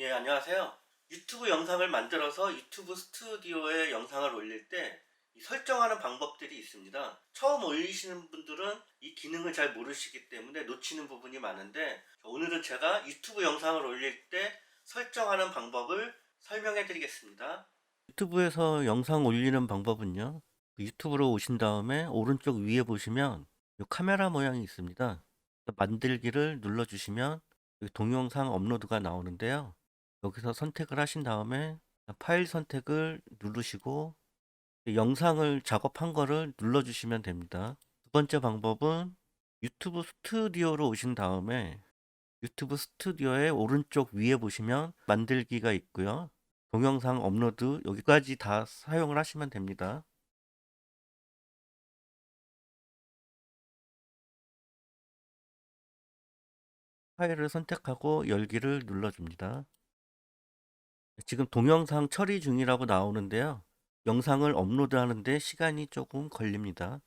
예, 안녕하세요. 유튜브 영상을 만들어서 유튜브 스튜디오에 영상을 올릴 때이 설정하는 방법들이 있습니다. 처음 올리시는 분들은 이 기능을 잘 모르시기 때문에 놓치는 부분이 많은데 오늘은 제가 유튜브 영상을 올릴 때 설정하는 방법을 설명해 드리겠습니다. 유튜브에서 영상 올리는 방법은요. 그 유튜브로 오신 다음에 오른쪽 위에 보시면 이 카메라 모양이 있습니다. 만들기를 눌러주시면 여기 동영상 업로드가 나오는데요. 여기서 선택을 하신 다음에 파일 선택을 누르시고 영상을 작업한 거를 눌러주시면 됩니다. 두 번째 방법은 유튜브 스튜디오로 오신 다음에 유튜브 스튜디오의 오른쪽 위에 보시면 만들기가 있고요. 동영상 업로드 여기까지 다 사용을 하시면 됩니다. 파일을 선택하고 열기를 눌러줍니다. 지금 동영상 처리 중이라고 나오는데요. 영상을 업로드하는데 시간이 조금 걸립니다.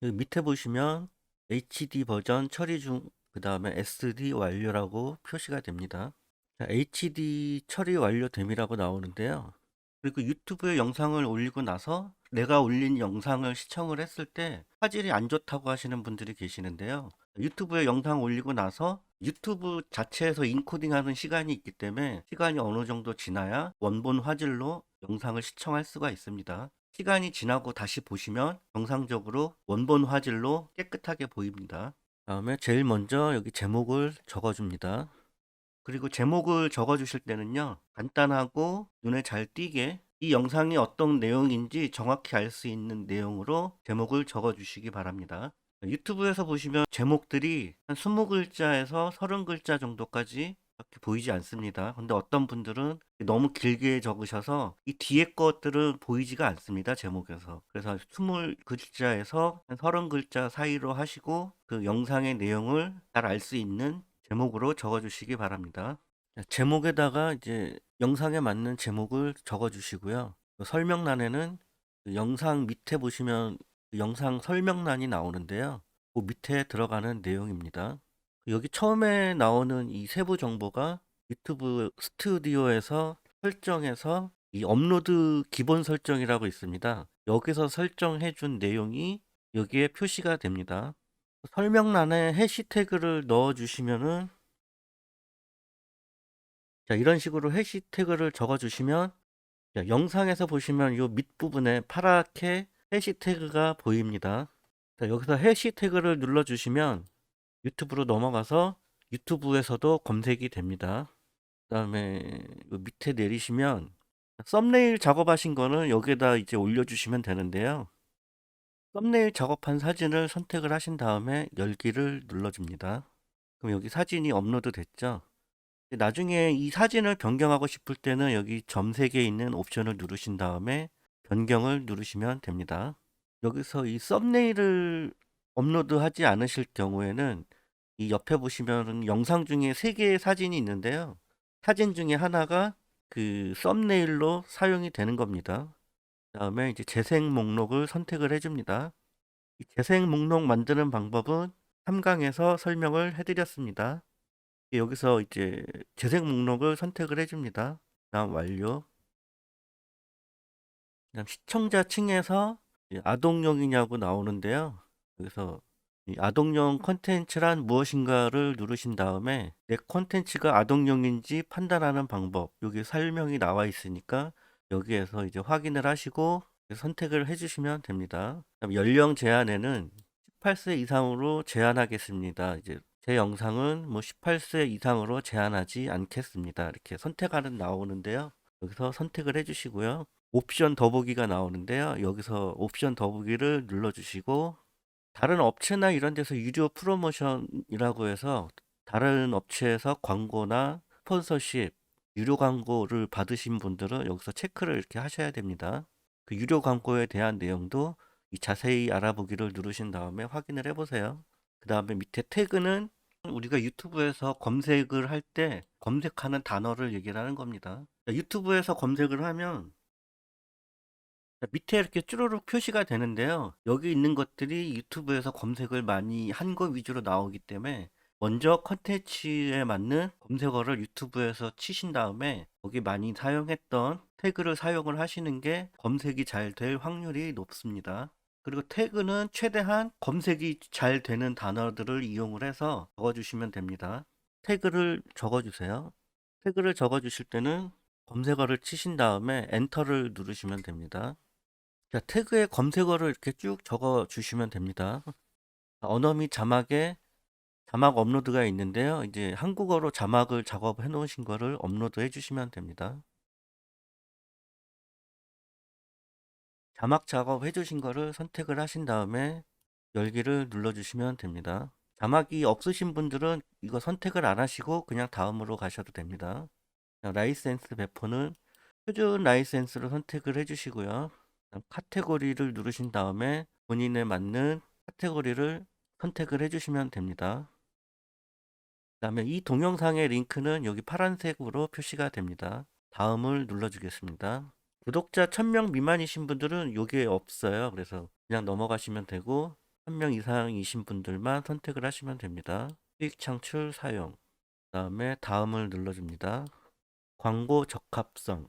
밑에 보시면 HD 버전 처리 중, 그 다음에 SD 완료라고 표시가 됩니다. 자, HD 처리 완료됨이라고 나오는데요. 그리고 유튜브에 영상을 올리고 나서 내가 올린 영상을 시청을 했을 때 화질이 안 좋다고 하시는 분들이 계시는데요. 유튜브에 영상 올리고 나서 유튜브 자체에서 인코딩하는 시간이 있기 때문에 시간이 어느 정도 지나야 원본 화질로 영상을 시청할 수가 있습니다. 시간이 지나고 다시 보시면 정상적으로 원본 화질로 깨끗하게 보입니다. 다음에 제일 먼저 여기 제목을 적어줍니다. 그리고 제목을 적어주실 때는요, 간단하고 눈에 잘 띄게 이 영상이 어떤 내용인지 정확히 알 수 있는 내용으로 제목을 적어주시기 바랍니다. 유튜브에서 보시면 제목들이 한 20글자에서 30글자 정도까지 이렇게 보이지 않습니다. 근데 어떤 분들은 너무 길게 적으셔서 이 뒤에 것들은 보이지가 않습니다. 제목에서. 그래서 20글자에서 한 30글자 사이로 하시고 그 영상의 내용을 잘 알 수 있는 제목으로 적어 주시기 바랍니다. 제목에다가 이제 영상에 맞는 제목을 적어 주시고요. 그 설명란에는 그 영상 밑에 보시면 그 영상 설명란이 나오는데요. 그 밑에 들어가는 내용입니다. 여기 처음에 나오는 이 세부 정보가 유튜브 스튜디오에서 설정해서 이 업로드 기본 설정이라고 있습니다. 여기서 설정해 준 내용이 여기에 표시가 됩니다. 설명란에 해시태그를 넣어 주시면은 자, 이런 식으로 해시태그를 적어 주시면 자, 영상에서 보시면 이 밑부분에 파랗게 해시태그가 보입니다. 자, 여기서 해시태그를 눌러 주시면 유튜브로 넘어가서 유튜브에서도 검색이 됩니다. 그 다음에 밑에 내리시면 썸네일 작업하신 거는 여기에다 이제 올려주시면 되는데요. 썸네일 작업한 사진을 선택을 하신 다음에 열기를 눌러줍니다. 그럼 여기 사진이 업로드 됐죠? 나중에 이 사진을 변경하고 싶을 때는 여기 점색에 있는 옵션을 누르신 다음에 변경을 누르시면 됩니다. 여기서 이 썸네일을 업로드하지 않으실 경우에는 이 옆에 보시면 영상 중에 세 개의 사진이 있는데요. 사진 중에 하나가 그 썸네일로 사용이 되는 겁니다. 다음에 이제 재생 목록을 선택을 해줍니다. 이 재생 목록 만드는 방법은 3강에서 설명을 해드렸습니다. 여기서 이제 재생 목록을 선택을 해줍니다. 다음 완료. 그다음 시청자 층에서 아동용이냐고 나오는데요. 여기서 이 아동용 콘텐츠란 무엇인가를 누르신 다음에 내 콘텐츠가 아동용인지 판단하는 방법 여기 설명이 나와 있으니까 여기에서 이제 확인을 하시고 선택을 해주시면 됩니다. 연령 제한에는 18세 이상으로 제한하겠습니다. 이제 제 영상은 뭐 18세 이상으로 제한하지 않겠습니다. 이렇게 선택하는 나오는데요. 여기서 선택을 해주시고요. 옵션 더보기가 나오는데요. 여기서 옵션 더보기를 눌러주시고 다른 업체나 이런 데서 유료 프로모션이라고 해서 다른 업체에서 광고나 스폰서십, 유료 광고를 받으신 분들은 여기서 체크를 이렇게 하셔야 됩니다. 그 유료 광고에 대한 내용도 자세히 알아보기를 누르신 다음에 확인을 해보세요. 그 다음에 밑에 태그는 우리가 유튜브에서 검색을 할 때 검색하는 단어를 얘기를 하는 겁니다. 유튜브에서 검색을 하면 밑에 이렇게 쭈루룩 표시가 되는데요. 여기 있는 것들이 유튜브에서 검색을 많이 한 거 위주로 나오기 때문에 먼저 컨텐츠에 맞는 검색어를 유튜브에서 치신 다음에 거기 많이 사용했던 태그를 사용을 하시는 게 검색이 잘 될 확률이 높습니다. 그리고 태그는 최대한 검색이 잘 되는 단어들을 이용을 해서 적어주시면 됩니다. 태그를 적어주세요. 태그를 적어주실 때는 검색어를 치신 다음에 엔터를 누르시면 됩니다. 자, 태그에 검색어를 이렇게 쭉 적어 주시면 됩니다. 언어 및 자막에 자막 업로드가 있는데요. 이제 한국어로 자막을 작업해 놓으신 거를 업로드 해 주시면 됩니다. 자막 작업 해 주신 거를 선택을 하신 다음에 열기를 눌러 주시면 됩니다. 자막이 없으신 분들은 이거 선택을 안 하시고 그냥 다음으로 가셔도 됩니다. 자, 라이센스 배포는 표준 라이센스로 선택을 해 주시고요. 카테고리를 누르신 다음에 본인에 맞는 카테고리를 선택을 해 주시면 됩니다. 그 다음에 이 동영상의 링크는 여기 파란색으로 표시가 됩니다. 다음을 눌러주겠습니다. 구독자 1000명 미만이신 분들은 여기에 없어요. 그래서 그냥 넘어가시면 되고 1000명 이상이신 분들만 선택을 하시면 됩니다. 수익 창출 사용 그 다음에 다음을 눌러줍니다. 광고 적합성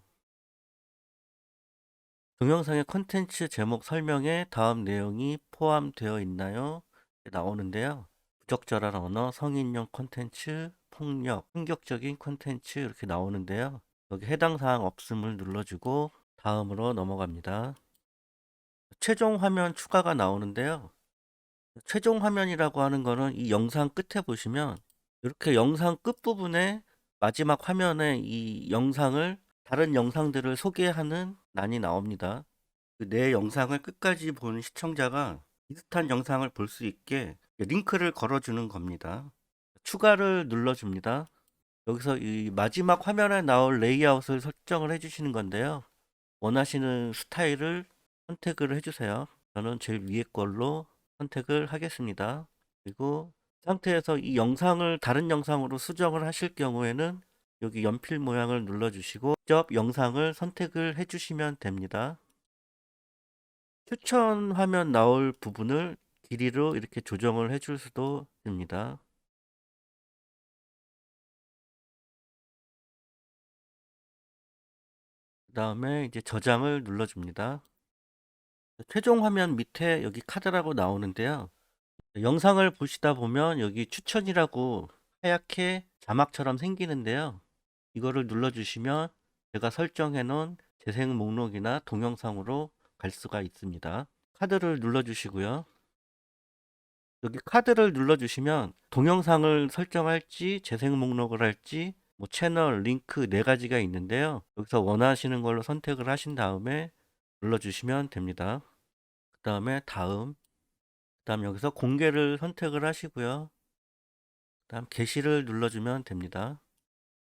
동영상의 컨텐츠 제목 설명에 다음 내용이 포함되어 있나요? 나오는데요. 부적절한 언어, 성인용 콘텐츠, 폭력, 충격적인 콘텐츠 이렇게 나오는데요. 여기 해당 사항 없음을 눌러주고 다음으로 넘어갑니다. 최종 화면 추가가 나오는데요. 최종 화면이라고 하는 거는 이 영상 끝에 보시면 이렇게 영상 끝부분에 마지막 화면에 이 영상을 다른 영상들을 소개하는 란이 나옵니다. 그 내 영상을 끝까지 본 시청자가 비슷한 영상을 볼 수 있게 링크를 걸어주는 겁니다. 추가를 눌러줍니다. 여기서 이 마지막 화면에 나올 레이아웃을 설정을 해주시는 건데요. 원하시는 스타일을 선택을 해주세요. 저는 제일 위에 걸로 선택을 하겠습니다. 그리고 이 상태에서 이 영상을 다른 영상으로 수정을 하실 경우에는 여기 연필 모양을 눌러주시고 직접 영상을 선택을 해주시면 됩니다. 추천 화면 나올 부분을 길이로 이렇게 조정을 해줄 수도 있습니다. 그 다음에 이제 저장을 눌러줍니다. 최종 화면 밑에 여기 카드라고 나오는데요. 영상을 보시다 보면 여기 추천이라고 하얗게 자막처럼 생기는데요. 이거를 눌러주시면 제가 설정해 놓은 재생 목록이나 동영상으로 갈 수가 있습니다. 카드를 눌러주시고요. 여기 카드를 눌러주시면 동영상을 설정할지 재생 목록을 할지 뭐 채널, 링크 네 가지가 있는데요. 여기서 원하시는 걸로 선택을 하신 다음에 눌러주시면 됩니다. 그 다음에 다음, 그 다음 여기서 공개를 선택을 하시고요. 그 다음 게시를 눌러주면 됩니다.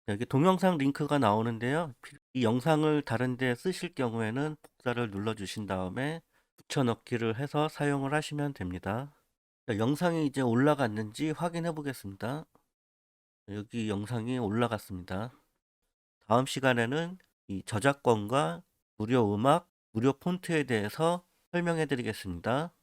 여기 동영상 링크가 나오는데요. 이 영상을 다른 데 쓰실 경우에는 복사를 눌러 주신 다음에 붙여넣기를 해서 사용을 하시면 됩니다. 자, 영상이 이제 올라갔는지 확인해 보겠습니다. 여기 영상이 올라갔습니다. 다음 시간에는 이 저작권과 무료 음악, 무료 폰트에 대해서 설명해 드리겠습니다.